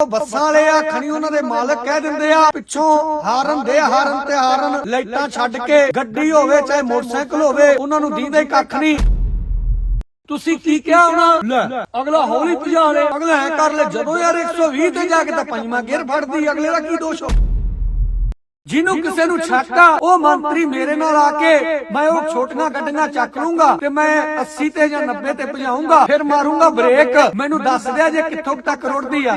ਉਹ ਬੱਸਾਂ ਵਾਲੇ ਆ ਖਣੀ ਉਹਨਾਂ ਦੇ ਮਾਲਕ ਕਹਿ ਦਿੰਦੇ ਆ, ਪਿੱਛੋਂ ਹਾਰਨ ਦੇ ਹਾਰਨ ਤੇ ਹਾਰਨ, ਲਾਈਟਾਂ ਛੱਡ ਕੇ ਗੱਡੀ ਹੋਵੇ, ਚਾਹੇ ਮੋਟਰਸਾਈਕਲ ਹੋਵੇ, ਉਹਨਾਂ ਨੂੰ ਦੀਂਦੇ ਕੱਖ ਨਹੀਂ। ਤੁਸੀਂ ਕੀ ਕਿਹਾ ਉਹਨਾਂ ਲੈ, ਅਗਲਾ ਹੌਲੀ ਭਜਾ ਲੈ ਅਗਲਾ ਐ ਕਰ ਲੈ, ਜਦੋਂ ਯਾਰ 120 ਤੇ ਜਾ ਕੇ ਤਾਂ ਪੰਜਵਾਂ ਗੇਅਰ ਫੜਦੀ, ਅਗਲੇ ਦਾ ਕੀ ਦੋਸ਼ ਹੋ? ਜਿਹਨੂੰ ਕਿਸੇ ਨੂੰ ਸ਼ੱਕ ਉਹ ਮੰਤਰੀ ਮੇਰੇ ਨਾਲ ਆ ਕੇ ਮੈਂ ਉਹ ਛੋਟੀਆਂ ਗੱਡੀਆਂ ਚੱਕ ਲੂੰਗਾ ਤੇ ਮੈਂ 80 ਤੇ ਜਾਂ 90 ਤੇ ਭਜਾਉਂਗਾ ਫਿਰ ਮਾਰੂੰਗਾ ਬ੍ਰੇਕ। ਮੈਨੂੰ ਦੱਸ ਦਿਆ ਜੇ ਕਿੱਥੋਂ ਤੱਕ ਰੁੜਦੀ ਆ।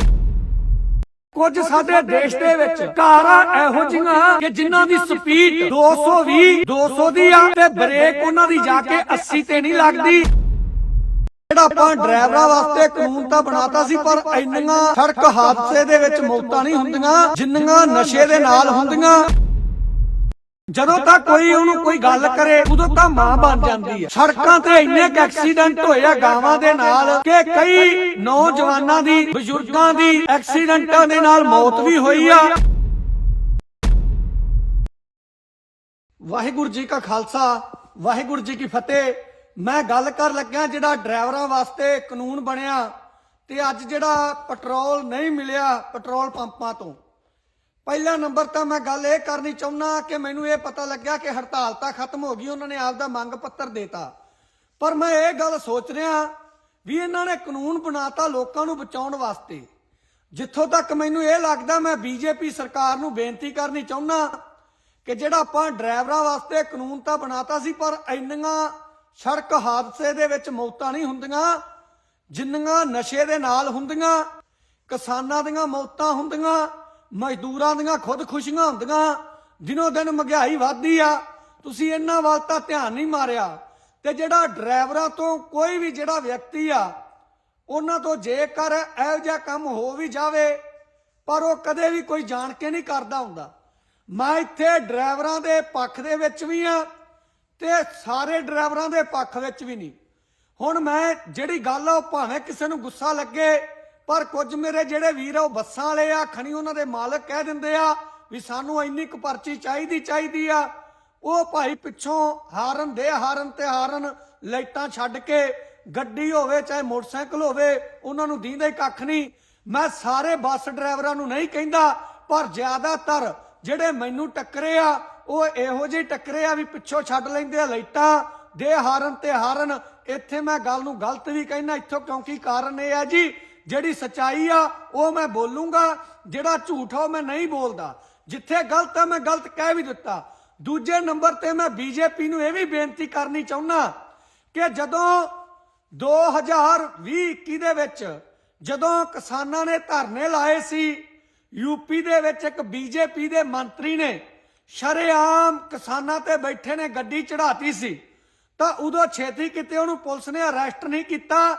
ਕੁਝ ਸਾਡੇ ਦੇਸ਼ ਦੇ ਵਿੱਚ ਕਾਰਾਂ ਇਹੋ ਜਿਹੀਆਂ ਕਿ ਜਿਨ੍ਹਾਂ ਦੀ ਸਪੀਡ 220 200 ਦੀ ਆ ਤੇ ਬ੍ਰੇਕ ਉਹਨਾਂ ਦੀ ਜਾ ਕੇ 80 ਤੇ ਨਹੀਂ ਲੱਗਦੀ। ਜਿਹੜਾ ਆਪਾਂ ਡਰਾਈਵਰਾਂ ਵਾਸਤੇ ਕਾਨੂੰਨ ਤਾਂ ਬਣਾਤਾ ਸੀ ਪਰ ਇੰਨੀਆਂ ਸੜਕ ਹਾਦਸੇ ਦੇ ਵਿੱਚ ਮੌਤਾਂ ਨਹੀਂ ਹੁੰਦੀਆਂ ਜਿੰਨੀਆਂ ਨਸ਼ੇ ਦੇ ਨਾਲ ਹੁੰਦੀਆਂ। ਜਦੋਂ ਤੱਕ ਕੋਈ ਉਹਨੂੰ ਕੋਈ ਗੱਲ ਕਰੇ, ਉਦੋਂ ਤਾਂ ਮਾਂ ਬਣ ਜਾਂਦੀ ਹੈ। ਸੜਕਾਂ ਤੇ ਇੰਨੇ ਐਕਸੀਡੈਂਟ ਹੋਏ ਆ ਗਾਵਾਂ ਦੇ ਨਾਲ ਕਿ ਕਈ ਨੌਜਵਾਨਾਂ ਦੀ, ਬਜ਼ੁਰਗਾਂ ਦੀ ਐਕਸੀਡੈਂਟਾਂ ਦੇ ਨਾਲ ਮੌਤ ਵੀ ਹੋਈ ਆ। ਵਾਹਿਗੁਰੂ ਜੀ ਕਾ ਖਾਲਸਾ, ਵਾਹਿਗੁਰੂ ਜੀ ਕੀ ਫਤਿਹ। ਮੈਂ ਗੱਲ ਕਰ ਲੱਗਿਆ ਜਿਹੜਾ ਡਰਾਈਵਰਾਂ ਵਾਸਤੇ ਕਾਨੂੰਨ ਬਣਿਆ ਤੇ ਅੱਜ ਜਿਹੜਾ ਪੈਟਰੋਲ ਨਹੀਂ ਮਿਲਿਆ, ਪੈਟਰੋਲ ਪੰਪਾਂ ਤੋਂ। ਪਹਿਲਾ ਨੰਬਰ ਤਾਂ ਮੈਂ ਗੱਲ ਇਹ ਕਰਨੀ ਚਾਹੁੰਦਾ ਕਿ ਮੈਨੂੰ ਇਹ ਪਤਾ ਲੱਗਿਆ ਕਿ ਹੜਤਾਲ ਤਾਂ ਖਤਮ ਹੋ ਗਈ, ਉਹਨਾਂ ਨੇ ਆਪਦਾ ਮੰਗ ਪੱਤਰ ਦੇਤਾ। ਪਰ ਮੈਂ ਇਹ ਗੱਲ ਸੋਚ ਰਿਹਾ ਵੀ ਇਹਨਾਂ ਨੇ ਕਾਨੂੰਨ ਬਣਾਤਾ ਲੋਕਾਂ ਨੂੰ ਬਚਾਉਣ ਵਾਸਤੇ। ਜਿੱਥੋਂ ਤੱਕ ਮੈਨੂੰ ਇਹ ਲੱਗਦਾ ਮੈਂ ਬੀਜੇਪੀ ਸਰਕਾਰ ਨੂੰ ਬੇਨਤੀ ਕਰਨੀ ਚਾਹੁੰਦਾ ਕਿ ਜਿਹੜਾ ਆਪਾਂ ਡਰਾਈਵਰਾਂ ਵਾਸਤੇ ਕਾਨੂੰਨ ਤਾਂ ਬਣਾਤਾ ਸੀ, ਪਰ ਇੰਨੀਆਂ ਸੜਕ ਹਾਦਸੇ ਦੇ ਵਿੱਚ ਮੌਤਾਂ ਨਹੀਂ ਹੁੰਦੀਆਂ, ਜਿੰਨੀਆਂ ਨਸ਼ੇ ਦੇ ਨਾਲ ਹੁੰਦੀਆਂ, ਕਿਸਾਨਾਂ ਦੀਆਂ ਮੌਤਾਂ ਹੁੰਦੀਆਂ ਮਜ਼ਦੂਰਾਂ ਦੀਆਂ ਖੁਦਕੁਸ਼ੀਆਂ ਹੁੰਦੀਆਂ, ਦਿਨੋ ਦਿਨ ਮਹਿੰਗਾਈ ਵੱਧਦੀ ਆ। ਤੁਸੀਂ ਇਹਨਾਂ ਵੱਲ ਤਾਂ ਧਿਆਨ ਨਹੀਂ ਮਾਰਿਆ। ਤੇ ਜਿਹੜਾ ਡਰਾਈਵਰਾਂ ਤੋਂ ਕੋਈ ਵੀ ਜਿਹੜਾ ਵਿਅਕਤੀ ਆ, ਉਹਨਾਂ ਤੋਂ ਜੇਕਰ ਇਹੋ ਜਿਹਾ ਕੰਮ ਹੋ ਵੀ ਜਾਵੇ, ਪਰ ਉਹ ਕਦੇ ਵੀ ਕੋਈ ਜਾਣ ਕੇ ਨਹੀਂ ਕਰਦਾ ਹੁੰਦਾ। ਮੈਂ ਇੱਥੇ ਡਰਾਈਵਰਾਂ ਦੇ ਪੱਖ ਦੇ ਵਿੱਚ ਵੀ ਆ ਤੇ ਸਾਰੇ ਡਰਾਈਵਰਾਂ ਦੇ ਪੱਖ ਵਿੱਚ ਵੀ ਨਹੀਂ। ਹੁਣ ਮੈਂ ਜਿਹੜੀ ਗੱਲ ਆ, ਉਹ ਭਾਵੇਂ ਕਿਸੇ ਨੂੰ ਗੁੱਸਾ ਲੱਗੇ ਪਰ ਕੁਝ ਮੇਰੇ ਜਿਹੜੇ ਵੀਰ ਆ, ਉਹ ਬੱਸਾਂ ਵਾਲੇ ਆ ਖਣੀ ਉਹਨਾਂ ਦੇ ਮਾਲਕ ਕਹਿ ਦਿੰਦੇ ਆ ਵੀ ਸਾਨੂੰ ਇੰਨੀ ਕੁ ਪਰਚੀ ਚਾਹੀਦੀ ਚਾਹੀਦੀ ਆ। ਉਹ ਭਾਈ ਪਿੱਛੋਂ ਹਾਰਨ ਦੇ ਹਾਰਨ ਤੇ ਹਾਰਨ ਲਾਈਟਾਂ ਛੱਡ ਕੇ ਗੱਡੀ ਹੋਵੇ, ਚਾਹੇ ਮੋਟਰਸਾਈਕਲ ਹੋਵੇ, ਉਹਨਾਂ ਨੂੰ ਦੀਂਦੇ ਕੱਖ ਨਹੀਂ। ਮੈਂ ਸਾਰੇ ਬੱਸ ਡਰਾਈਵਰਾਂ ਨੂੰ ਨਹੀਂ ਕਹਿੰਦਾ, ਪਰ ਜ਼ਿਆਦਾਤਰ ਜਿਹੜੇ ਮੈਨੂੰ ਟੱਕਰੇ ਆ, ਉਹ ਇਹੋ ਜਿਹੇ ਟੱਕਰੇ ਆ ਵੀ ਪਿੱਛੋਂ ਛੱਡ ਲੈਂਦੇ ਆ ਲਾਈਟਾਂ ਦੇ ਹਾਰਨ ਤੇ ਹਾਰਨ। ਇੱਥੇ ਮੈਂ ਗੱਲ ਨੂੰ ਗਲਤ ਵੀ ਕਹਿਣਾ ਇੱਥੋਂ ਕਿਉਂਕਿ ਕਾਰਨ ਇਹ ਹੈ ਜੀ ਜਿਹੜੀ ਸਚਾਈ ਆ, ਉਹ ਮੈਂ ਬੋਲੂੰਗਾ, ਜਿਹੜਾ ਝੂਠ ਆ, ਉਹ ਮੈਂ ਨਹੀਂ ਬੋਲਦਾ। ਜਿੱਥੇ ਗਲਤ ਆ, ਮੈਂ ਗਲਤ ਕਹਿ ਵੀ ਦਿੱਤਾ। ਦੂਜੇ ਨੰਬਰ ਤੇ ਮੈਂ ਬੀਜੇਪੀ ਨੂੰ ਇਹ ਵੀ ਬੇਨਤੀ ਕਰਨੀ ਚਾਹੁੰਦਾ ਕਿ ਜਦੋਂ 2020 21 ਦੇ ਵਿੱਚ ਜਦੋਂ ਕਿਸਾਨਾਂ ਨੇ ਧਰਨੇ ਲਾਏ ਸੀ ਯੂਪੀ ਦੇ ਵਿੱਚ ਇੱਕ ਬੀਜੇਪੀ ਦੇ ਮੰਤਰੀ ਨੇ ਸ਼ਰੇਆਮ ਕਿਸਾਨਾਂ ਤੇ ਬੈਠੇ ਨੇ, ਗੱਡੀ ਚੜਾਤੀ ਸੀ, ਤਾਂ ਉਦੋਂ ਛੇਤੀ ਕਿਤੇ ਉਹਨੂੰ ਪੁਲਿਸ ਨੇ ਅਰੈਸਟ ਨਹੀਂ ਕੀਤਾ।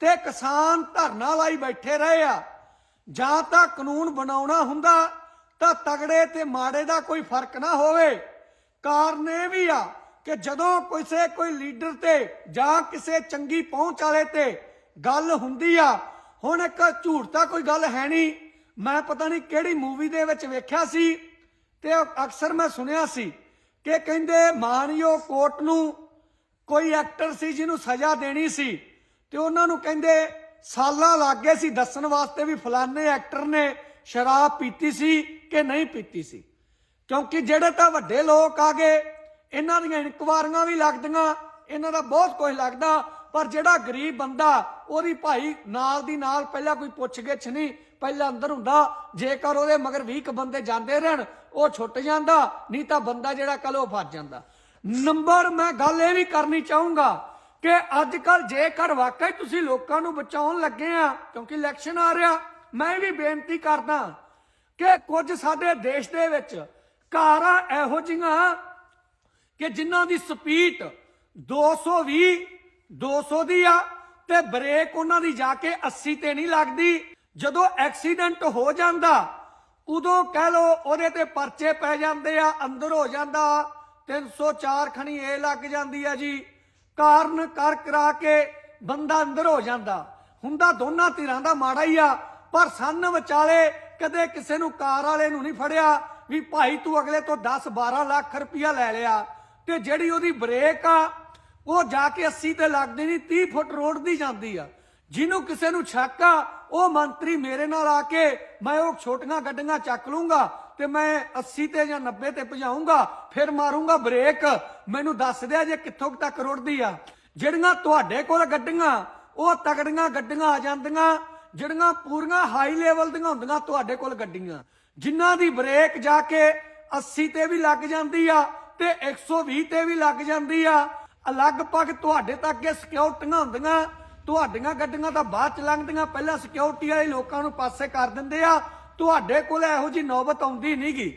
ਤੇ ਕਿਸਾਨ ਧਰਨਾ ਲਾਈ ਬੈਠੇ ਰਹੇ ਆ। ਜਾਂ ਤਾਂ ਕਾਨੂੰਨ ਬਣਾਉਣਾ ਹੁੰਦਾ ਤਾਂ ਤਗੜੇ ਤੇ ਮਾੜੇ ਦਾ ਕੋਈ ਫ਼ਰਕ ਨਾ ਹੋਵੇ। ਕਾਰਨ ਇਹ ਵੀ ਆ ਕਿ ਜਦੋਂ ਕਿਸੇ ਕੋਈ ਲੀਡਰ ਤੇ ਜਾਂ ਕਿਸੇ ਚੰਗੀ ਪਹੁੰਚ ਵਾਲੇ ਤੇ ਗੱਲ ਹੁੰਦੀ ਆ, ਹੁਣ ਇੱਕ ਝੂਠ ਤਾਂ ਕੋਈ ਗੱਲ ਹੈ ਨਹੀਂ। ਮੈਂ ਪਤਾ ਨਹੀਂ ਕਿਹੜੀ ਮੂਵੀ ਦੇ ਵਿੱਚ ਵੇਖਿਆ ਸੀ ਤੇ ਅਕਸਰ ਮੈਂ ਸੁਣਿਆ ਸੀ ਕਿ ਕਹਿੰਦੇ ਮਾਨਯੋਗ ਕੋਰਟ ਨੂੰ ਕੋਈ ਐਕਟਰ ਸੀ ਜਿਹਨੂੰ ਸਜ਼ਾ ਦੇਣੀ ਸੀ। ਤੇ ਉਹਨਾਂ ਨੂੰ ਕਹਿੰਦੇ, ਸਾਲਾਂ ਲੱਗ ਗਏ ਸੀ ਦੱਸਣ ਵਾਸਤੇ ਵੀ ਫਲਾਣੇ ਐਕਟਰ ਨੇ ਸ਼ਰਾਬ ਪੀਤੀ ਸੀ ਕਿ ਨਹੀਂ ਪੀਤੀ ਸੀ। ਕਿਉਂਕਿ ਜਿਹੜੇ ਤਾਂ ਵੱਡੇ ਲੋਕ ਆ ਗਏ, ਇਹਨਾਂ ਦੀਆਂ ਇਨਕੁਆਰੀਆਂ ਵੀ ਲੱਗਦੀਆਂ, ਇਹਨਾਂ ਦਾ ਬਹੁਤ ਕੁਝ ਲੱਗਦਾ, ਪਰ ਜਿਹੜਾ ਗਰੀਬ ਬੰਦਾ, ਉਹਦੀ ਭਾਈ ਨਾਲ ਦੀ ਨਾਲ ਪਹਿਲਾਂ ਕੋਈ ਪੁੱਛ ਗਿੱਛ ਨਹੀਂ, ਪਹਿਲਾਂ ਅੰਦਰ ਹੁੰਦਾ, ਜੇਕਰ ਉਹਦੇ ਮਗਰ 20 ਬੰਦੇ ਜਾਂਦੇ ਰਹਿਣ, ਉਹ ਛੁੱਟ ਜਾਂਦਾ, ਨਹੀਂ ਤਾਂ ਬੰਦਾ ਜਿਹੜਾ ਕੱਲ ਉਹ ਫਸ ਜਾਂਦਾ। ਨੰਬਰ ਮੈਂ ਗੱਲ ਇਹ ਵੀ ਕਰਨੀ ਚਾਹੂੰਗਾ ਕਿ ਅੱਜ ਕੱਲ ਜੇਕਰ ਵਾਕਈ ਤੁਸੀਂ ਲੋਕਾਂ ਨੂੰ ਬਚਾਉਣ ਲੱਗੇ ਆ, ਕਿਉਂਕਿ ਇਲੈਕਸ਼ਨ ਆ ਰਿਹਾ, ਮੈਂ ਵੀ ਬੇਨਤੀ ਕਰਦਾ ਕਿ ਕੁਝ ਸਾਡੇ ਦੇਸ਼ ਦੇ ਵਿੱਚ ਕਾਰਾਂ ਇਹੋ ਜਿਹੀਆਂ ਕਿ ਜਿਨ੍ਹਾਂ ਦੀ ਸਪੀਡ 220 200 ਦੀ ਆ ਤੇ ਬ੍ਰੇਕ ਉਹਨਾਂ ਦੀ ਜਾ ਕੇ 80 ਤੇ ਨਹੀਂ ਲੱਗਦੀ। ਜਦੋਂ ਐਕਸੀਡੈਂਟ ਹੋ ਜਾਂਦਾ, ਉਦੋਂ ਕਹਿ ਲੋ ਉਹਦੇ ਤੇ ਪਰਚੇ ਪੈ ਜਾਂਦੇ ਆ, ਅੰਦਰ ਹੋ ਜਾਂਦਾ 304 ਖਣੀ ਇਹ ਲੱਗ ਜਾਂਦੀ ਆ ਜੀ। ਕਾਰਨ ਕਰ ਕਰਾ ਕੇ ਬੰਦਾ ਅੰਦਰ ਹੋ ਜਾਂਦਾ। ਹੁੰਦਾ ਦੋਨਾਂ ਧਿਰਾਂ ਦਾ ਮਾੜਾ ਹੀ ਆ, ਪਰ ਸੰਨ ਵਿਚਾਲੇ ਕਦੇ ਕਿਸੇ ਨੂੰ ਕਾਰ ਵਾਲੇ ਨੂੰ ਨਹੀਂ ਫੜਿਆ ਵੀ ਭਾਈ ਤੂੰ ਅਗਲੇ ਤੋਂ 10 12 ਲੱਖ ਰੁਪਇਆ ਲੈ ਲਿਆ ਤੇ ਜਿਹੜੀ ਉਹਦੀ ਬ੍ਰੇਕ ਆ, ਉਹ ਜਾ ਕੇ 80 ਤੇ ਲੱਗਦੀ ਨਹੀਂ 30 ਫੁੱਟ ਰੋਡ ਦੀ ਜਾਂਦੀ ਆ। ਜਿਹਨੂੰ ਕਿਸੇ ਨੂੰ ਸ਼ੱਕ ਆ, ਉਹ ਮੰਤਰੀ ਮੇਰੇ ਨਾਲ ਆ ਕੇ ਮੈਂ ਉਹ ਛੋਟੀਆਂ ਗੱਡੀਆਂ ਚੱਕ ਲੂੰਗਾ ਤੇ ਮੈਂ 80 ਤੇ ਜਾਂ 90 ਤੇ ਭਜਾਉਂਗਾ, ਫਿਰ ਮਾਰੂੰਗਾ ਬ੍ਰੇਕ। ਮੈਨੂੰ ਦੱਸ ਦਿਆ ਜੇ ਕਿੱਥੋਂ ਤੱਕ ਰੁੜਦੀ ਆ। ਜਿਹੜੀਆਂ ਤੁਹਾਡੇ ਕੋਲ ਗੱਡੀਆਂ, ਉਹ ਤਗੜੀਆਂ ਗੱਡੀਆਂ ਆ ਜਾਂਦੀਆਂ, ਜਿਹੜੀਆਂ ਪੂਰੀਆਂ ਹਾਈ ਲੈਵਲ ਦੀਆਂ ਹੁੰਦੀਆਂ ਤੁਹਾਡੇ ਕੋਲ ਗੱਡੀਆਂ। ਜਿਨ੍ਹਾਂ ਦੀ ਬ੍ਰੇਕ ਜਾ ਕੇ 80 ਤੇ ਵੀ ਲੱਗ ਜਾਂਦੀ ਆ ਤੇ 120 ਤੇ ਵੀ ਲੱਗ ਜਾਂਦੀ ਆ, ਲਗਭਗ ਤੁਹਾਡੇ ਤੱਕ ਇਹ ਸਿਕਿਉਰਟੀਆਂ ਹੁੰਦੀਆਂ। ਤੁਹਾਡੀਆਂ ਗੱਡੀਆਂ ਤਾਂ ਬਾਅਦ ਚ ਲੰਘਦੀਆਂ, ਪਹਿਲਾਂ ਸਿਕਿਉਰਿਟੀ ਵਾਲੇ ਲੋਕਾਂ ਨੂੰ ਪਾਸੇ ਕਰ ਦਿੰਦੇ ਆ। ਤੁਹਾਡੇ ਕੋਲ ਇਹੋ ਜੀ ਨੌਬਤ ਆਉਂਦੀ ਨਹੀਂਗੀ।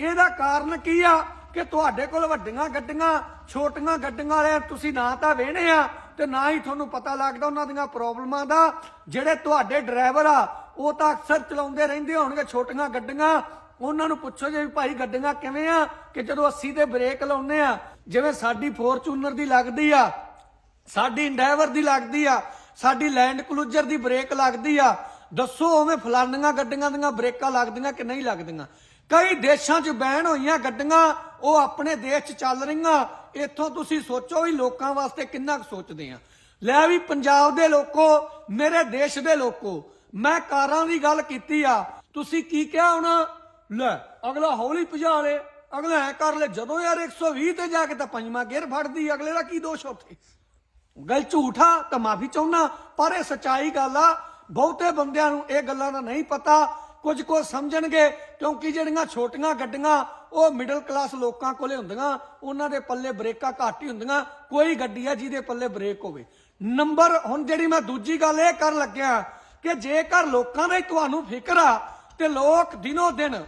ਇਹਦਾ ਕਾਰਨ ਕੀ ਆ? ਕਿ ਤੁਹਾਡੇ ਕੋਲ ਵੱਡੀਆਂ ਗੱਡੀਆਂ, ਛੋਟੀਆਂ ਗੱਡੀਆਂ ਵਾਲੇ ਤੁਸੀਂ ਨਾ ਤਾਂ ਵੇਹਣੇ ਆ ਤੇ ਨਾ ਹੀ ਤੁਹਾਨੂੰ ਪਤਾ ਲੱਗਦਾ ਉਹਨਾਂ ਦੀਆਂ ਪ੍ਰੋਬਲਮਾਂ ਦਾ। ਜਿਹੜੇ ਤੁਹਾਡੇ ਡਰਾਈਵਰ ਆ, ਉਹ ਤਾਂ ਅਕਸਰ ਚਲਾਉਂਦੇ ਰਹਿੰਦੇ ਹੋਣਗੇ ਛੋਟੀਆਂ ਗੱਡੀਆਂ। ਉਹਨਾਂ ਨੂੰ ਪੁੱਛੋ ਜੇ ਵੀ ਭਾਈ ਗੱਡੀਆਂ ਕਿਵੇਂ ਆ? ਕਿ ਜਦੋਂ 80 ਤੇ ਬ੍ਰੇਕ ਲਾਉਂਦੇ ਆ, ਜਿਵੇਂ ਸਾਡੀ ਫੋਰਚੂਨਰ ਦੀ ਲੱਗਦੀ ਆ, ਸਾਡੀ ਇੰਡਾਈਵਰ ਦੀ ਲੱਗਦੀ ਆ, ਸਾਡੀ ਲੈਂਡ ਕਲੂਜਰ ਦੀ ਬ੍ਰੇਕ ਲੱਗਦੀ ਆ ਦੱਸੋ ਉਵੇਂ ਫਲਾਨੀਆਂ ਗੱਡੀਆਂ ਦੀਆਂ ਬ੍ਰੇਕਾਂ ਲੱਗਦੀਆਂ ਕਿ ਨਹੀਂ ਲੱਗਦੀਆਂ? ਕਈ ਦੇਸ਼ਾਂ 'ਚ ਬੈਨ ਹੋਈਆਂ ਗੱਡੀਆਂ, ਉਹ ਆਪਣੇ ਦੇਸ਼ 'ਚ ਚੱਲ ਰਹੀਆਂ। ਇੱਥੋਂ ਤੁਸੀਂ ਸੋਚੋ ਵੀ ਲੋਕਾਂ ਵਾਸਤੇ ਕਿੰਨਾ ਕੁ ਸੋਚਦੇ ਆ। ਲੈ ਵੀ ਪੰਜਾਬ ਦੇ ਲੋਕੋ, ਮੇਰੇ ਦੇਸ਼ ਦੇ ਲੋਕੋ, ਮੈਂ ਕਾਰਾਂ ਦੀ ਗੱਲ ਕੀਤੀ ਆ। ਤੁਸੀਂ ਕੀ ਕਿਹਾ ਹੁਣ? ਲੈ, ਅਗਲਾ ਹੌਲੀ ਭਜਾ ਲੇ, ਅਗਲਾ ਐ ਕਰ ਲੈ, ਜਦੋਂ ਯਾਰ 120 ਤੇ ਜਾ ਕੇ ਤਾਂ ਪੰਜਵਾਂ ਗੇਅਰ ਫੜਦੀ, ਅਗਲੇ ਦਾ ਕੀ ਦੋਸ਼ ਉੱਥੇ? ਗੱਲ ਝੂਠਾ ਤਾਂ ਮਾਫੀ ਚਾਹੁੰਨਾ ਪਰ ਇਹ ਸਚਾਈ ਗੱਲ ਆ ਬਹੁਤੇ ਬੰਦਿਆਂ ਨੂੰ ਇਹ ਗੱਲਾਂ ਦਾ ਨਹੀਂ ਪਤਾ, ਕੁਝ ਕੋ ਸਮਝਣਗੇ, ਕਿਉਂਕਿ ਜਿਹੜੀਆਂ ਛੋਟੀਆਂ ਗੱਡੀਆਂ, ਉਹ ਮਿਡਲ ਕਲਾਸ ਲੋਕਾਂ ਕੋਲੇ ਹੁੰਦੀਆਂ, ਉਹਨਾਂ ਦੇ ਪੱਲੇ ਬ੍ਰੇਕਾਂ ਘੱਟ ਹੀ ਹੁੰਦੀਆਂ, ਕੋਈ ਗੱਡੀ ਆ ਜਿਹਦੇ ਪੱਲੇ ਬ੍ਰੇਕ ਹੋਵੇ। ਨੰਬਰ, ਹੁਣ ਜਿਹੜੀ ਮੈਂ ਦੂਜੀ ਗੱਲ ਇਹ ਕਰਨ ਲੱਗਿਆ ਕਿ ਜੇਕਰ ਲੋਕਾਂ ਦਾ ਹੀ ਤੁਹਾਨੂੰ ਫਿਕਰ ਆ, ਤੇ ਲੋਕ ਦਿਨੋ ਦਿਨ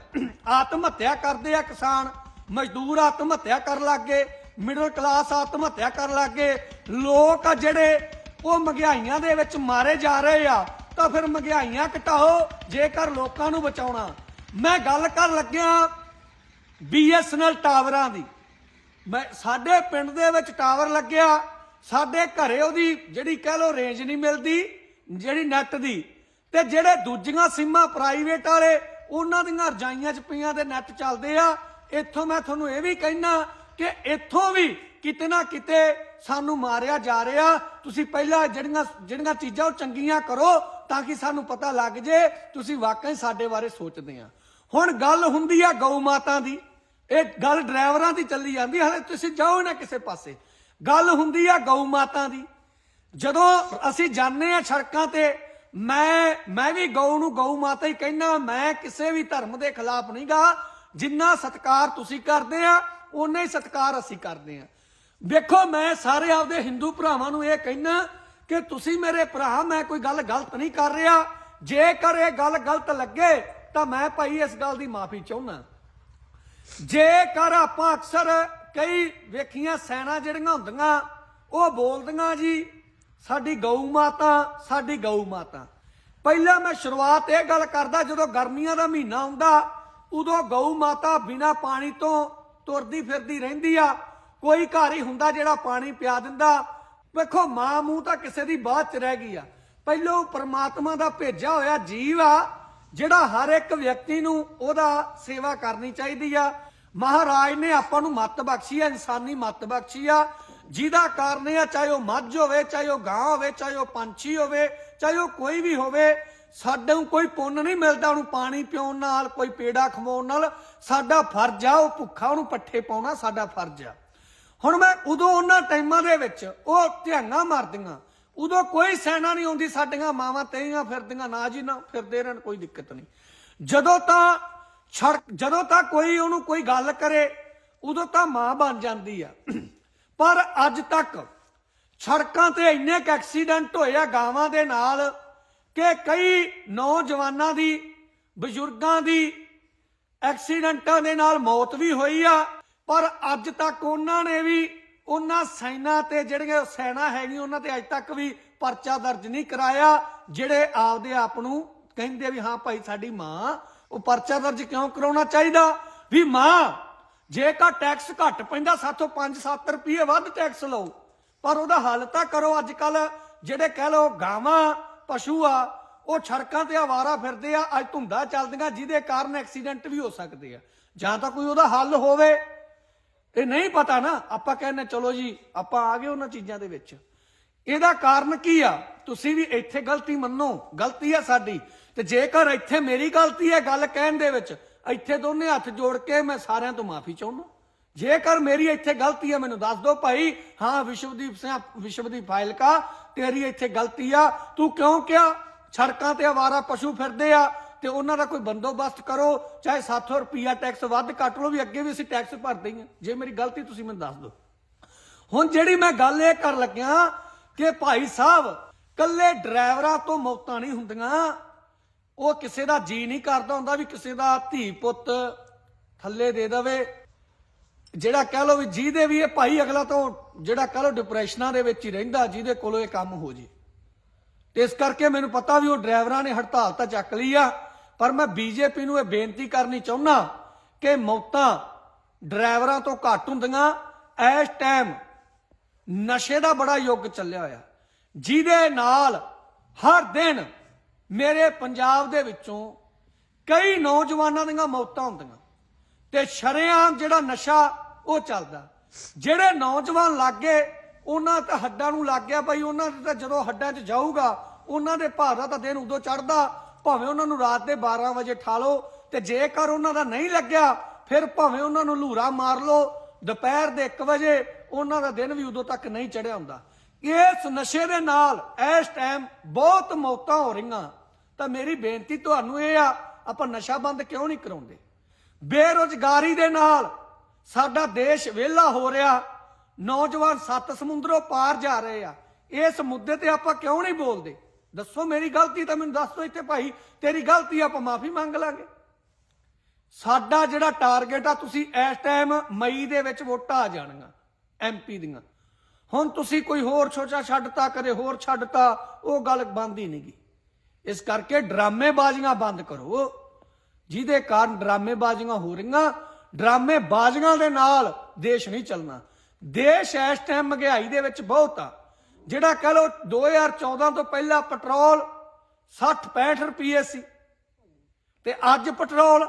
ਆਤਮ ਹੱਤਿਆ ਕਰਦੇ ਆ ਕਿਸਾਨ, ਮਜ਼ਦੂਰ ਆਤਮ ਹੱਤਿਆ ਕਰਨ ਲੱਗੇ ਮਿਡਲ ਕਲਾਸ ਆਤਮ ਹੱਤਿਆ ਕਰਨ ਲੱਗੇ ਲੋਕ ਆ ਜਿਹੜੇ ਉਹ ਮਹਿੰਗਾਈਆਂ ਦੇ ਵਿੱਚ ਮਾਰੇ ਜਾ ਰਹੇ ਆ ਤਾਂ ਫਿਰ ਮਹਿੰਗਾਈਆਂ ਘਟਾਓ, ਜੇਕਰ ਲੋਕਾਂ ਨੂੰ ਬਚਾਉਣਾ। ਮੈਂ ਗੱਲ ਕਰਨ ਲੱਗਿਆ ਬੀਐਸਐਨਐਲ ਟਾਵਰਾਂ ਦੀ। ਮੈਂ ਸਾਡੇ ਪਿੰਡ ਦੇ ਵਿੱਚ ਟਾਵਰ ਲੱਗਿਆ। ਸਾਡੇ ਘਰੇ ਉਹਦੀ ਜਿਹੜੀ ਕਹਿ ਲੋ ਰੇਂਜ ਨਹੀਂ ਮਿਲਦੀ, ਜਿਹੜੀ ਨੈਟ ਦੀ। ਤੇ ਜਿਹੜੇ ਦੂਜੀਆਂ ਸਿੰਮਾਂ ਪ੍ਰਾਈਵੇਟ ਵਾਲੇ, ਉਹਨਾਂ ਦੀਆਂ ਰਜਾਈਆਂ 'ਚ ਪਈਆਂ ਤੇ ਨੈਟ ਚੱਲਦੇ ਆ। ਇੱਥੋਂ ਮੈਂ ਤੁਹਾਨੂੰ ਇਹ ਵੀ ਕਹਿਣਾ ਕਿ ਇੱਥੋਂ ਵੀ ਕਿਤੇ ਨਾ ਕਿਤੇ ਸਾਨੂੰ ਮਾਰਿਆ ਜਾ ਰਿਹਾ। ਤੁਸੀਂ ਪਹਿਲਾਂ ਜਿਹੜੀਆਂ ਜਿਹੜੀਆਂ ਚੀਜ਼ਾਂ ਉਹ ਚੰਗੀਆਂ ਕਰੋ ਤਾਂ ਕਿ ਸਾਨੂੰ ਪਤਾ ਲੱਗ ਜੇ ਤੁਸੀਂ ਵਾਕਈ ਸਾਡੇ ਬਾਰੇ ਸੋਚਦੇ ਆ। ਹੁਣ ਗੱਲ ਹੁੰਦੀ ਆ ਗਊ ਮਾਤਾ ਦੀ। ਇਹ ਗੱਲ ਡਰਾਈਵਰਾਂ ਦੀ ਚੱਲੀ ਜਾਂਦੀ, ਹਲੇ ਤੁਸੀਂ ਜਾਓ ਨਾ ਕਿਸੇ ਪਾਸੇ। ਗੱਲ ਹੁੰਦੀ ਆ ਗਊ ਮਾਤਾ ਦੀ। ਜਦੋਂ ਅਸੀਂ ਜਾਂਦੇ ਆ ਸੜਕਾਂ ਤੇ, ਮੈਂ ਮੈਂ ਵੀ ਗਊ ਨੂੰ ਗਊ ਮਾਤਾ ਹੀ ਕਹਿੰਦਾ, ਮੈਂ ਕਿਸੇ ਵੀ ਧਰਮ ਦੇ ਖਿਲਾਫ ਨਹੀਂਗਾ। ਜਿੰਨਾ ਸਤਕਾਰ ਤੁਸੀਂ ਕਰਦੇ ਆ, ਓਨਾ ਹੀ ਸਤਕਾਰ ਅਸੀਂ ਕਰਦੇ ਆ। ਵੇਖੋ, ਮੈਂ ਸਾਰੇ ਆਪਦੇ ਹਿੰਦੂ ਭਰਾਵਾਂ ਨੂੰ ਇਹ ਕਹਿਣਾ ਕਿ ਤੁਸੀਂ ਮੇਰੇ ਭਰਾ, ਮੈਂ ਕੋਈ ਗੱਲ ਗਲਤ ਨਹੀਂ ਕਰ ਰਿਹਾ। ਜੇਕਰ ਇਹ ਗੱਲ ਗਲਤ ਲੱਗੇ, ਤਾਂ ਮੈਂ ਭਾਈ ਇਸ ਗੱਲ ਦੀ ਮਾਫੀ ਚਾਹੁੰਦਾ। ਜੇਕਰ ਆਪਾਂ ਅਕਸਰ ਕਈ ਵੇਖੀਆਂ ਸੈਨਾ ਜਿਹੜੀਆਂ ਹੁੰਦੀਆਂ, ਉਹ ਬੋਲਦੀਆਂ ਜੀ, ਸਾਡੀ ਗਊ ਮਾਤਾ, ਸਾਡੀ ਗਊ ਮਾਤਾ। ਪਹਿਲਾਂ ਮੈਂ ਸ਼ੁਰੂਆਤ ਇਹ ਗੱਲ ਕਰਦਾ, ਜਦੋਂ ਗਰਮੀਆਂ ਦਾ ਮਹੀਨਾ ਆਉਂਦਾ, ਉਦੋਂ ਗਊ ਮਾਤਾ ਬਿਨਾ ਪਾਣੀ ਤੋਂ ਤੁਰਦੀ ਫਿਰਦੀ ਰਹਿੰਦੀ ਆ। ਕੋਈ ਘਰ ਹੀ ਹੁੰਦਾ ਜਿਹੜਾ ਪਾਣੀ ਪਿਆ ਦਿੰਦਾ ਵੇਖੋ, ਮਾਂ ਮੂੰਹ ਤਾਂ ਕਿਸੇ ਦੀ ਬਾਤ ਚ ਰਹਿ ਗਈ ਆ। ਪਹਿਲੋਂ ਪ੍ਰਮਾਤਮਾ ਦਾ ਭੇਜਿਆ ਹੋਇਆ ਜੀਵ ਆ, ਜਿਹੜਾ ਹਰ ਇੱਕ ਵਿਅਕਤੀ ਨੂੰ ਉਹਦਾ ਸੇਵਾ ਕਰਨੀ ਚਾਹੀਦੀ ਆ। ਮਹਾਰਾਜ ਨੇ ਆਪਾਂ ਨੂੰ ਮੱਤ ਬਖਸ਼ੀ ਆ, ਇਨਸਾਨੀ ਮੱਤ ਬਖਸ਼ੀ ਆ। ਜਿਹਦਾ ਕਾਰਨ ਇਹ ਆ, ਚਾਹੇ ਉਹ ਮੱਝ ਹੋਵੇ, ਚਾਹੇ ਉਹ ਗਾਂ ਹੋਵੇ, ਚਾਹੇ ਉਹ ਪੰਛੀ ਹੋਵੇ, ਚਾਹੇ ਉਹ ਕੋਈ ਵੀ ਹੋਵੇ, ਸਾਡੇ ਨੂੰ ਕੋਈ ਪੁੰਨ ਨਹੀਂ ਮਿਲਦਾ ਉਹਨੂੰ ਪਾਣੀ ਪਿਉਣ ਨਾਲ, ਕੋਈ ਪੇੜਾ ਖਵਾਉਣ ਨਾਲ। ਸਾਡਾ ਫਰਜ਼ ਆ, ਉਹ ਭੁੱਖਾ ਉਹਨੂੰ ਪੱਠੇ ਪਾਉਣਾ, ਸਾਡਾ ਫਰਜ਼ ਆ। ਹੁਣ ਮੈਂ ਉਦੋਂ ਉਹਨਾਂ ਟਾਈਮਾਂ ਦੇ ਵਿੱਚ ਉਹ ਧਿਆਂਗਾ ਮਾਰਦੀਆਂ। ਉਦੋਂ ਕੋਈ ਸੈਨਾ ਨਹੀਂ ਆਉਂਦੀ ਸਾਡੀਆਂ ਮਾਵਾਂ ਤੇਈਆਂ ਫਿਰਦੀਆਂ, ਨਾ ਜੀ ਨਾ ਫਿਰਦੇ ਰਹਿਣ, ਕੋਈ ਦਿੱਕਤ ਨਹੀਂ। ਜਦੋਂ ਤਾਂ ਛੜ ਜਦੋਂ ਤਾਂ ਕੋਈ ਉਹਨੂੰ ਕੋਈ ਗੱਲ ਕਰੇ, ਉਦੋਂ ਤਾਂ ਮਾਂ ਬਣ ਜਾਂਦੀ ਆ। ਪਰ ਅੱਜ ਤੱਕ ਸੜਕਾਂ ਤੇ ਇੰਨੇ ਕ ਐਕਸੀਡੈਂਟ ਹੋਏ ਆ ਗਾਵਾਂ ਦੇ ਨਾਲ ਕਿ ਕਈ ਨੌਜਵਾਨਾਂ ਦੀ, ਬਜ਼ੁਰਗਾਂ ਦੀ ਐਕਸੀਡੈਂਟਾਂ ਦੇ ਨਾਲ ਮੌਤ ਵੀ ਹੋਈ ਆ। ਪਰ ਅੱਜ ਤੱਕ ਉਹਨਾਂ ਨੇ ਵੀ ਉਹਨਾਂ ਸੈਨਾ ਤੇ ਜਿਹੜੀਆਂ ਸੈਨਾ ਹੈਗੀ ਉਹਨਾਂ ਤੇ ਅੱਜ ਤੱਕ ਵੀ ਪਰਚਾ ਦਰਜ ਨਹੀਂ ਕਰਾਇਆ, ਜਿਹੜੇ ਆਪਦੇ ਆਪ ਨੂੰ ਕਹਿੰਦੇ ਵੀ ਹਾਂ ਭਾਈ ਸਾਡੀ ਮਾਂ, ਉਹ ਪਰਚਾ ਦਰਜ ਕਿਉਂ ਕਰਾਉਣਾ ਚਾਹੀਦਾ? ਵੀ ਮਾਂ ਜੇਕਰ ਟੈਕਸ ਘੱਟ ਪੈਂਦਾ, ਸਾਥੋਂ 5-7 ਰੁਪਏ ਵੱਧ ਟੈਕਸ ਲਓ। ਪਰ ਉਹਦਾ ਹੱਲ ਤਾਂ ਕਰੋ ਅੱਜ ਕੱਲ ਜਿਹੜੇ ਕਹਿ ਲਓ ਗਾਵਾਂ, ਪਸ਼ੂ ਆ, ਉਹ ਸੜਕਾਂ ਤੇ ਆਵਾਰਾ ਫਿਰਦੇ ਆ, ਅੱਜ ਧੁੰਦਾ ਚੱਲਦੀਆਂ, ਜਿਹਦੇ ਕਾਰਨ ਐਕਸੀਡੈਂਟ ਵੀ ਹੋ ਸਕਦੇ ਆ। ਜਾਂ ਤਾਂ ਕੋਈ ਉਹਦਾ ਹੱਲ ਹੋਵੇ। ਇਹ ਨਹੀਂ ਪਤਾ ਨਾ, ਆਪਾਂ ਕਹਿੰਦੇ ਚਲੋ ਜੀ, ਆਪਾਂ ਆ ਗਏ ਉਹਨਾਂ ਚੀਜ਼ਾਂ ਦੇ ਵਿੱਚ। ਇਹਦਾ ਕਾਰਨ ਕੀ ਆ? ਤੁਸੀਂ ਵੀ ਇੱਥੇ ਗਲਤੀ ਮੰਨੋ, ਗਲਤੀ ਆ ਸਾਡੀ। ਤੇ ਜੇਕਰ ਇੱਥੇ ਮੇਰੀ ਗਲਤੀ ਹੈ ਗੱਲ ਕਹਿਣ ਦੇ ਵਿੱਚ, ਇੱਥੇ ਦੋਨੇ ਹੱਥ ਜੋੜ ਕੇ ਮੈਂ ਸਾਰਿਆਂ ਤੋਂ ਮਾਫੀ ਚਾਹੁੰਦਾ। ਜੇਕਰ ਮੇਰੀ ਇੱਥੇ ਗਲਤੀ ਹੈ ਮੈਨੂੰ ਦੱਸ ਦਿਓ ਭਾਈ, ਹਾਂ, ਵਿਸ਼ਵਦੀਪ ਸਿੰਘ, ਵਿਸ਼ਵਦੀਪ ਫਾਇਲਕਾ, ਤੇਰੀ ਇੱਥੇ ਗਲਤੀ ਆ। ਤੂੰ ਕਿਉਂ ਕਿਹਾ? ਸੜਕਾਂ ਤੇ ਆਵਾਰਾ ਪਸ਼ੂ ਫਿਰਦੇ ਆ ਤੇ ਉਹਨਾਂ ਦਾ ਕੋਈ ਬੰਦੋਬਸਤ ਕਰੋ, ਚਾਹੇ 700 ਰੁਪਿਆ ਟੈਕਸ ਵੱਧ ਕੱਟ ਲਓ ਵੀ ਅੱਗੇ ਵੀ ਅਸੀਂ ਟੈਕਸ ਭਰਦੇ ਹੀ ਹਾਂ। ਜੇ ਮੇਰੀ ਗਲਤੀ ਤੁਸੀਂ ਮੈਨੂੰ ਦੱਸ ਦਿਓ। ਹੁਣ ਜਿਹੜੀ ਮੈਂ ਗੱਲ ਇਹ ਕਰ ਲੱਗਿਆ ਕਿ ਭਾਈ ਸਾਹਿਬ ਕੱਲੇ ਡਰਾਈਵਰਾਂ ਤੋਂ ਮੌਤਾਂ ਨਹੀਂ ਹੁੰਦੀਆਂ, ਉਹ ਕਿਸੇ ਦਾ ਜੀ ਨਹੀਂ ਕਰਦਾ ਹੁੰਦਾ ਵੀ ਕਿਸੇ ਦਾ ਧੀ ਪੁੱਤ ਥੱਲੇ ਦੇ ਦੇਵੇ। ਜਿਹੜਾ ਕਹਿ ਲੋ ਵੀ ਜਿਹਦੇ ਵੀ ਇਹ ਭਾਈ ਅਗਲਾ ਤੋਂ, ਜਿਹੜਾ ਕਹਿ ਲੋ ਡਿਪਰੈਸ਼ਨਾਂ ਦੇ ਵਿੱਚ ਹੀ ਰਹਿੰਦਾ, ਜਿਹਦੇ ਕੋਲੋਂ ਇਹ ਕੰਮ ਹੋ ਜੇ। ਤੇ ਇਸ ਕਰਕੇ ਮੈਨੂੰ ਪਤਾ ਵੀ ਉਹ ਡਰਾਈਵਰਾਂ ਨੇ ਹੜਤਾਲ ਤਾਂ ਚੱਕ ਲਈ ਆ। ਪਰ ਮੈਂ ਬੀਜੇਪੀ ਨੂੰ ਇਹ ਬੇਨਤੀ ਕਰਨੀ ਚਾਹੁੰਦਾ ਕਿ ਮੌਤਾਂ ਡਰਾਈਵਰਾਂ ਤੋਂ ਘੱਟ ਹੁੰਦੀਆਂ। ਇਸ ਟਾਈਮ ਨਸ਼ੇ ਦਾ ਬੜਾ ਯੁੱਗ ਚੱਲਿਆ ਹੋਇਆ। ਜਿਹਦੇ ਨਾਲ ਹਰ ਦਿਨ ਮੇਰੇ ਪੰਜਾਬ ਦੇ ਵਿੱਚੋਂ ਕਈ ਨੌਜਵਾਨਾਂ ਦੀਆਂ ਮੌਤਾਂ ਹੁੰਦੀਆਂ ਤੇ ਸ਼ਰੇਆਮ ਜਿਹੜਾ ਨਸ਼ਾ ਉਹ ਚੱਲਦਾ। ਜਿਹੜੇ ਨੌਜਵਾਨ ਲੱਗੇ, ਉਹਨਾਂ ਤਾਂ ਹੱਡਾਂ ਨੂੰ ਲੱਗ ਗਿਆ ਭਾਈ ਉਹਨਾਂ ਦੇ ਤਾਂ ਜਦੋਂ ਹੱਡਾਂ 'ਚ ਜਾਊਗਾ, ਉਹਨਾਂ ਦੇ ਭਾਰ ਦਾ ਤਾਂ ਦਿਨ ਉਦੋਂ ਚੜਦਾ ਭਾਵੇਂ ਉਹਨਾਂ ਨੂੰ ਰਾਤ ਦੇ 12 ਵਜੇ ਠਾ ਲਓ ਤੇ ਜੇਕਰ ਉਹਨਾਂ ਦਾ ਨਹੀਂ ਲੱਗਿਆ, ਫਿਰ ਭਾਵੇਂ ਉਹਨਾਂ ਨੂੰ ਲੂਰਾ ਮਾਰ ਲਓ, ਦੁਪਹਿਰ ਦੇ 1 ਵਜੇ ਉਹਨਾਂ ਦਾ ਦਿਨ ਵੀ ਉਦੋਂ ਤੱਕ ਨਹੀਂ ਚੜਿਆ ਹੁੰਦਾ। ਇਸ ਨਸ਼ੇ ਦੇ ਨਾਲ ਇਸ ਟਾਈਮ ਬਹੁਤ ਮੌਤਾਂ ਹੋ ਰਹੀਆਂ। ਤਾਂ ਮੇਰੀ ਬੇਨਤੀ ਤੁਹਾਨੂੰ ਇਹ ਆ, ਆਪਾਂ ਨਸ਼ਾ ਬੰਦ ਕਿਉਂ ਨਹੀਂ ਕਰਾਉਂਦੇ? ਬੇਰੋਜ਼ਗਾਰੀ ਦੇ ਨਾਲ ਸਾਡਾ ਦੇਸ਼ ਵਿਹਲਾ ਹੋ ਰਿਹਾ। ਨੌਜਵਾਨ ਸੱਤ ਸਮੁੰਦਰੋਂ ਪਾਰ ਜਾ ਰਹੇ ਆ। ਇਸ ਮੁੱਦੇ ਤੇ ਆਪਾਂ ਕਿਉਂ ਨਹੀਂ ਬੋਲਦੇ? ਦੱਸੋ ਮੇਰੀ ਗਲਤੀ ਤਾਂ ਮੈਨੂੰ ਦੱਸ ਦਿਓ ਇੱਥੇ ਭਾਈ। ਤੇਰੀ ਗਲਤੀ ਆਪਾਂ ਮਾਫੀ ਮੰਗ ਲਾਂਗੇ। ਸਾਡਾ ਜਿਹੜਾ ਟਾਰਗੇਟ ਆ, ਤੁਸੀਂ ਇਸ ਟਾਈਮ ਮਈ ਦੇ ਵਿੱਚ ਵੋਟਾਂ ਆ ਜਾਣਗੀਆਂ ਐਮਪੀ ਦੀਆਂ। ਹੁਣ ਤੁਸੀਂ ਕੋਈ ਹੋਰ ਛੋਟਾ ਛੱਡਤਾ, ਕਦੇ ਹੋਰ ਛੱਡਤਾ, ਉਹ ਗੱਲ ਬੰਦ ਹੀ ਨਹੀਂਗੀ ਇਸ ਕਰਕੇ ਡਰਾਮੇਬਾਜ਼ੀਆਂ ਬੰਦ ਕਰੋ। ਜਿਹਦੇ ਕਾਰਨ ਡਰਾਮੇਬਾਜ਼ੀਆਂ ਹੋ ਰਹੀਆਂ, ਡਰਾਮੇਬਾਜ਼ੀਆਂ ਦੇ ਨਾਲ ਦੇਸ਼ ਨਹੀਂ ਚੱਲਣਾ। ਦੇਸ਼ ਇਸ ਟਾਈਮ ਮਹਿੰਗਾਈ ਦੇ ਵਿੱਚ ਬਹੁਤ ਆ। ਜਿਹੜਾ ਕਹ ਲੋ 2014 ਤੋਂ ਪਹਿਲਾਂ ਪੈਟਰੋਲ 60 65 ਰੁਪਏ ਸੀ ਤੇ ਅੱਜ ਪੈਟਰੋਲ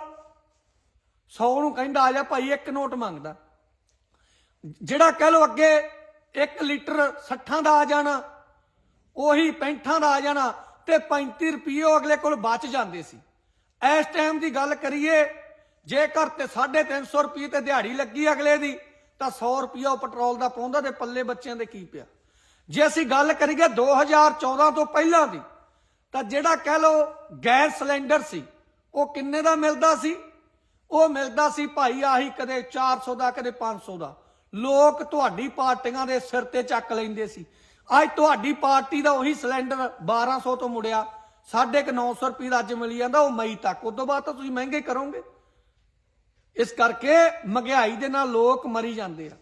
100 ਨੂੰ ਕਹਿੰਦਾ, ਆ ਜਾ ਭਾਈ, ਇੱਕ ਨੋਟ ਮੰਗਦਾ। ਜਿਹੜਾ ਕਹ ਲੋ ਅੱਗੇ 1 ਲੀਟਰ 60 ਦਾ ਆ ਜਾਣਾ, ਉਹੀ 65 ਦਾ ਆ ਜਾਣਾ ਤੇ 35 ਰੁਪਏ ਉਹ ਅਗਲੇ ਕੋਲ ਬਚ ਜਾਂਦੇ ਸੀ। ਇਸ ਟਾਈਮ ਦੀ ਗੱਲ ਕਰੀਏ, ਜੇਕਰ ਤੇ 350 ਰੁਪਏ ਤੇ ਦਿਹਾੜੀ ਲੱਗੀ ਅਗਲੇ ਦੀ, ਤਾਂ 100 ਰੁਪਏ ਉਹ ਪੈਟਰੋਲ ਦਾ ਪਾਉਂਦਾ ਤੇ ਪੱਲੇ ਬੱਚਿਆਂ ਦੇ ਕੀ ਪਿਆ? ਜੇ ਅਸੀਂ ਗੱਲ ਕਰੀਏ 2014 ਤੋਂ ਪਹਿਲਾਂ ਦੀ, ਤਾਂ ਜਿਹੜਾ ਕਹਿ ਲੋ ਗੈਸ ਸਿਲੰਡਰ ਸੀ, ਉਹ ਕਿੰਨੇ ਦਾ ਮਿਲਦਾ ਸੀ? ਉਹ ਮਿਲਦਾ ਸੀ ਭਾਈ ਆਹੀ ਕਦੇ 400 ਦਾ, ਕਦੇ 500 ਦਾ। ਲੋਕ ਤੁਹਾਡੀ ਪਾਰਟੀਆਂ ਦੇ ਸਿਰ ਤੇ ਚੱਕ ਲੈਂਦੇ ਸੀ। ਅੱਜ ਤੁਹਾਡੀ ਪਾਰਟੀ ਦਾ ਉਹੀ ਸਿਲੰਡਰ 1200 ਤੋਂ ਮੁੜਿਆ, ਸਾਢੇ ਕੁ 900 ਰੁਪਏ ਦਾ ਅੱਜ ਮਿਲ ਜਾਂਦਾ, ਉਹ ਮਈ ਤੱਕ। ਉਸ ਤੋਂ ਬਾਅਦ ਤਾਂ ਤੁਸੀਂ ਮਹਿੰਗੇ ਕਰੋਗੇ। ਇਸ ਕਰਕੇ ਮਹਿੰਗਾਈ ਦੇ ਨਾਲ ਲੋਕ ਮਰੀ ਜਾਂਦੇ ਆ।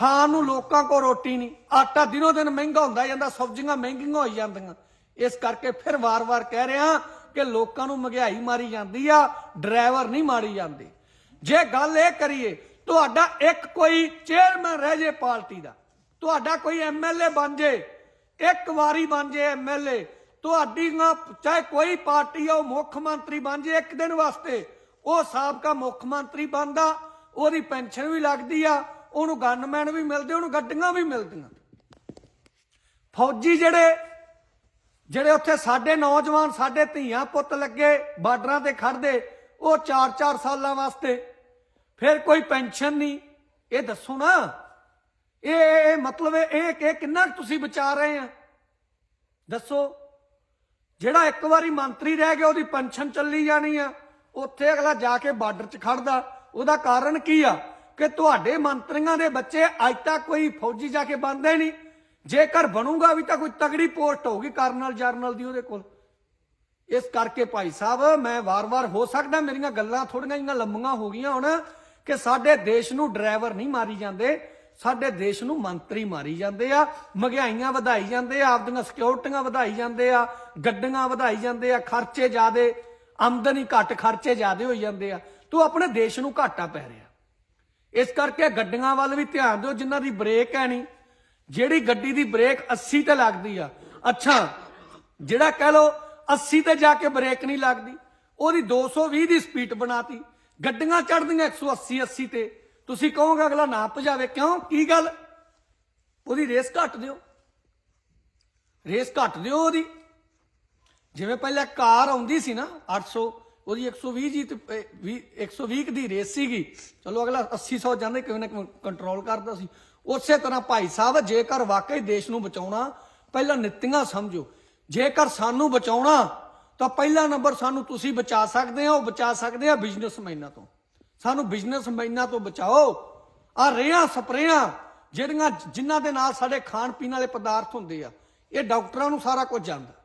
ਖਾਣ ਨੂੰ ਲੋਕਾਂ ਕੋਲ ਰੋਟੀ ਨਹੀਂ। ਆਟਾ ਦਿਨੋ ਦਿਨ ਮਹਿੰਗਾ ਹੁੰਦਾ ਜਾਂਦਾ, ਸਬਜ਼ੀਆਂ ਮਹਿੰਗੀਆਂ ਹੋਈ ਜਾਂਦੀਆਂ। ਇਸ ਕਰਕੇ ਫਿਰ ਵਾਰ-ਵਾਰ ਕਹਿ ਰਿਹਾ ਕਿ ਲੋਕਾਂ ਨੂੰ ਮਹਿੰਗਾਈ ਮਾਰੀ ਜਾਂਦੀ ਆ, ਡਰਾਈਵਰ ਨਹੀਂ ਮਾਰੀ ਜਾਂਦੇ। ਜੇ ਗੱਲ ਇਹ ਕਰੀਏ, ਤੁਹਾਡਾ ਇੱਕ ਕੋਈ ਚੇਅਰਮੈਨ ਰਹਿ ਜੇ ਪਾਰਟੀ ਦਾ, ਤੁਹਾਡਾ ਕੋਈ ਐਮਐਲਏ ਬਣ ਜੇ, ਇੱਕ ਵਾਰੀ ਬਣ ਜੇ ਐਮਐਲਏ ਤੁਹਾਡੀ ਚਾਹੇ ਕੋਈ ਪਾਰਟੀ ਆ, ਉਹ ਮੁੱਖ ਮੰਤਰੀ ਬਣ ਜੇ ਇੱਕ ਦਿਨ ਵਾਸਤੇ, ਉਹ ਸਾਬਕਾ ਮੁੱਖ ਮੰਤਰੀ ਬਣਦਾ, ਉਹਦੀ ਪੈਨਸ਼ਨ ਵੀ ਲੱਗਦੀ ਆ ਉਹਨੂੰ ਗਨਮੈਨ ਵੀ ਮਿਲਦੇ, ਉਹਨੂੰ ਗੱਡੀਆਂ ਵੀ ਮਿਲਦੀਆਂ। ਫੌਜੀ ਜਿਹੜੇ ਜਿਹੜੇ ਉੱਥੇ ਸਾਡੇ ਨੌਜਵਾਨ, ਸਾਡੇ ਧੀਆਂ ਪੁੱਤ ਲੱਗੇ ਬਾਰਡਰਾਂ ਤੇ ਖੜਦੇ ਉਹ 4-4 ਸਾਲਾਂ ਵਾਸਤੇ। ਫਿਰ ਕੋਈ ਪੈਨਸ਼ਨ ਨਹੀਂ। ਇਹ ਦੱਸੋ ਨਾ, ਇਹ ਇਹ ਮਤਲਬ ਇਹ ਇਹ ਕਿੰਨਾ ਕੁ ਤੁਸੀਂ ਬਚਾ ਰਹੇ ਆ? ਦੱਸੋ। ਜਿਹੜਾ ਇੱਕ ਵਾਰੀ ਮੰਤਰੀ ਰਹਿ ਗਿਆ, ਉਹਦੀ ਪੈਨਸ਼ਨ ਚੱਲੀ ਜਾਣੀ ਆ। ਉੱਥੇ ਅਗਲਾ ਜਾ ਕੇ ਬਾਰਡਰ 'ਚ ਖੜਦਾ ਉਹਦਾ ਕਾਰਨ ਕੀ ਆ? ਕਿ ਤੁਹਾਡੇ ਮੰਤਰੀਆਂ ਦੇ ਬੱਚੇ ਅੱਜ ਤੱਕ ਕੋਈ ਫੌਜੀ ਜਾ ਕੇ ਬਣਦੇ ਨਹੀਂ। ਜੇਕਰ ਬਣੂਗਾ ਵੀ ਤਾਂ ਕੋਈ ਤਗੜੀ ਪੋਸਟ ਹੋਊਗੀ ਕਰਨਲ ਜਰਨਲ ਦੀ ਉਹਦੇ ਕੋਲ। ਇਸ ਕਰਕੇ ਭਾਈ ਸਾਹਿਬ, ਮੈਂ ਵਾਰ-ਵਾਰ ਹੋ ਸਕਦਾ ਮੇਰੀਆਂ ਗੱਲਾਂ ਥੋੜੀਆਂ ਜਿਹੀਆਂ ਲੰਮੀਆਂ ਹੋ ਗਈਆਂ ਹੁਣ ਕਿ ਸਾਡੇ ਦੇਸ਼ ਨੂੰ ਡਰਾਈਵਰ ਨਹੀਂ ਮਾਰੀ ਜਾਂਦੇ, ਸਾਡੇ ਦੇਸ਼ ਨੂੰ ਮੰਤਰੀ ਮਾਰੀ ਜਾਂਦੇ ਆ, ਮਹਿੰਗਾਈਆਂ ਵਧਾਈ ਜਾਂਦੇ ਆ, ਆਪਦੀਆਂ ਸਿਕਿਉਰਟੀਆਂ ਵਧਾਈ ਜਾਂਦੇ ਆ, ਗੱਡੀਆਂ ਵਧਾਈ ਜਾਂਦੇ ਆ, ਖਰਚੇ ਜ਼ਿਆਦੇ, ਆਮਦਨੀ ਘੱਟ ਖਰਚੇ ਜ਼ਿਆਦੇ ਹੋਈ ਜਾਂਦੇ ਆ। ਤੂੰ ਆਪਣੇ ਦੇਸ਼ ਨੂੰ ਘਾਟਾ ਪੈ ਰਿਹਾ। ਇਸ ਕਰਕੇ ਗੱਡੀਆਂ ਵੱਲ ਵੀ ਧਿਆਨ ਦਿਓ, ਜਿਨ੍ਹਾਂ ਦੀ ਬ੍ਰੇਕ ਹੈ ਨਹੀਂ। ਜਿਹੜੀ ਗੱਡੀ ਦੀ ਬ੍ਰੇਕ 80 ਤੇ ਲੱਗਦੀ ਆ। ਅੱਛਾ, ਜਿਹੜਾ ਕਹਿ ਲੋ 80 ਤੇ ਜਾ ਕੇ ਬ੍ਰੇਕ ਨਹੀਂ ਲੱਗਦੀ, ਉਹਦੀ 220 ਦੀ ਸਪੀਡ ਬਣਾਤੀ। ਗੱਡੀਆਂ ਚੜਦੀਆਂ 180 80 ਤੇ। ਤੁਸੀਂ ਕਹੋਗੇ ਅਗਲਾ ਨਾ ਭਜਾਵੇ। ਕਿਉਂ? ਕੀ ਗੱਲ? ਉਹਦੀ ਰੇਸ ਘੱਟ ਦਿਓ। ਰੇਸ ਘੱਟ ਦਿਓ ਉਹਦੀ। ਜਿਵੇਂ ਪਹਿਲਾਂ ਕਾਰ ਆਉਂਦੀ ਸੀ ਨਾ 800 ਉਹਦੀ 120 ਜੀ ਤੇ ਅਹ, ਵੀਹ- 120 ਕੁ ਦੀ ਰੇਸ ਸੀਗੀ। ਚਲੋ ਅਗਲਾ 80 ਜਾਂਦੇ ਕਿਵੇਂ ਨਾ ਕੰਟਰੋਲ ਕਰਦਾ ਸੀ। ਉਸੇ ਤਰ੍ਹਾਂ ਭਾਈ ਸਾਹਿਬ ਜੇਕਰ ਵਾਕਈ ਦੇਸ਼ ਨੂੰ ਬਚਾਉਣਾ ਪਹਿਲਾਂ ਨੀਤੀਆਂ ਸਮਝੋ। ਜੇਕਰ ਸਾਨੂੰ ਬਚਾਉਣਾ ਤਾਂ ਪਹਿਲਾ ਨੰਬਰ ਸਾਨੂੰ ਤੁਸੀਂ ਬਚਾ ਸਕਦੇ ਹੋ ਉਹ ਬਚਾ ਸਕਦੇ ਆ ਬਿਜ਼ਨਸਮੈਨਾਂ ਤੋਂ। ਸਾਨੂੰ ਬਿਜ਼ਨਸਮੈਨਾਂ ਤੋਂ ਬਚਾਓ। ਆ ਰੇਹਾਂ ਸਪਰੇਆਂ ਜਿਹੜੀਆਂ ਜਿਨ੍ਹਾਂ ਦੇ ਨਾਲ ਸਾਡੇ ਖਾਣ ਪੀਣ ਵਾਲੇ ਪਦਾਰਥ ਹੁੰਦੇ ਆ ਇਹ ਡਾਕਟਰਾਂ ਨੂੰ ਸਾਰਾ ਕੁਝ ਜਾਂਦਾ।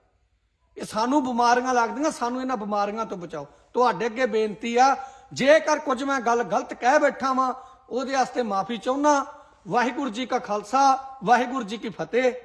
ਇਹ ਸਾਨੂੰ ਬਿਮਾਰੀਆਂ ਲੱਗਦੀਆਂ, ਸਾਨੂੰ ਇਹਨਾਂ ਬਿਮਾਰੀਆਂ ਤੋਂ ਬਚਾਓ। ਤੁਹਾਡੇ ਅੱਗੇ ਬੇਨਤੀ ਆ, ਜੇਕਰ ਕੁਝ ਮੈਂ ਗੱਲ ਗਲਤ ਕਹਿ ਬੈਠਾ ਵਾਂ, ਉਹਦੇ ਵਾਸਤੇ ਮਾਫੀ ਚਾਹੁੰਦਾ। ਵਾਹਿਗੁਰੂ ਜੀ ਕਾ ਖਾਲਸਾ, ਵਾਹਿਗੁਰੂ ਜੀ ਕੀ ਫਤਿਹ।